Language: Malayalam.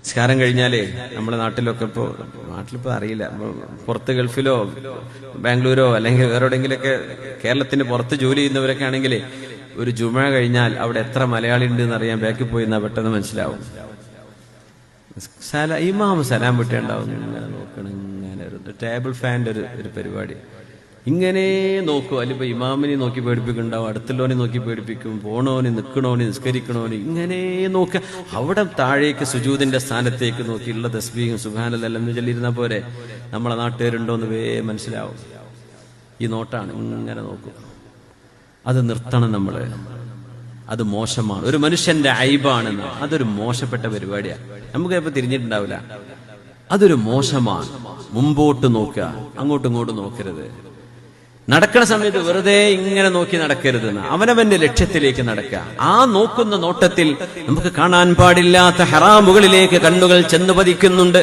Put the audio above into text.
നിസ്കാരം കഴിഞ്ഞാലേ നമ്മുടെ നാട്ടിലൊക്കെ ഇപ്പോ നാട്ടിലിപ്പോ അറിയില്ല. പുറത്ത് ഗൾഫിലോ ബാംഗ്ലൂരോ അല്ലെങ്കിൽ വേറെ എവിടെയെങ്കിലൊക്കെ കേരളത്തിന് പുറത്ത് ജോലി ചെയ്യുന്നവരൊക്കെ ആണെങ്കിൽ ഒരു ജുമ കഴിഞ്ഞാൽ അവിടെ എത്ര മലയാളി ഉണ്ട് എന്ന് അറിയാൻ ബാക്കിൽ പോയി എന്നാ പെട്ടെന്ന് മനസ്സിലാവും. സല ഇമാം സലാം വിട്ടേണ്ടാവും. നോക്കണം ഇങ്ങനെ ഒരു ടേബിൾ ഫാന്റെ ഒരു ഒരു പരിപാടി. ഇങ്ങനെ നോക്കും. അല്ലിപ്പോ ഇമാമിനെ നോക്കി പേടിപ്പിക്കുന്നുണ്ടാവും അടുത്തുള്ളവനെ നോക്കി പേടിപ്പിക്കും പോണോന് നിൽക്കണോന് നിസ്കരിക്കണോന് ഇങ്ങനെ നോക്കുക അവിടെ താഴേക്ക് സുജൂതിന്റെ സ്ഥാനത്തേക്ക് നോക്കി ഉള്ള തസ്ബീഹും സുഖാനല്ലെല്ലാം ചൊല്ലിയിരുന്ന പോരെ? നമ്മളെ നാട്ടുകാരുണ്ടോ എന്ന് വേ മനസ്സിലാവും. ഈ നോട്ടാണ് ഇങ്ങനെ നോക്കും. അത് നിർത്തണം നമ്മൾ അത് മോശമാണ്. ഒരു മനുഷ്യന്റെ ഐബാണെന്ന് അതൊരു മോശപ്പെട്ട പരിപാടിയാണ് നമുക്ക് ചിലപ്പോൾ തിരിഞ്ഞിട്ടുണ്ടാവില്ല. അതൊരു മോശമാണ്. മുമ്പോട്ട് നോക്കുക അങ്ങോട്ടും ഇങ്ങോട്ടും നോക്കരുത്. നടക്കുന്ന സമയത്ത് വെറുതെ ഇങ്ങനെ നോക്കി നടക്കരുത് അവനവന്റെ ലക്ഷ്യത്തിലേക്ക് നടക്കുക ആ നോക്കുന്ന നോട്ടത്തിൽ നമുക്ക് കാണാൻ പാടില്ലാത്ത ഹറാമുകളിലേക്ക് കണ്ണുകൾ ചെന്ന് പതിക്കുന്നുണ്ട്.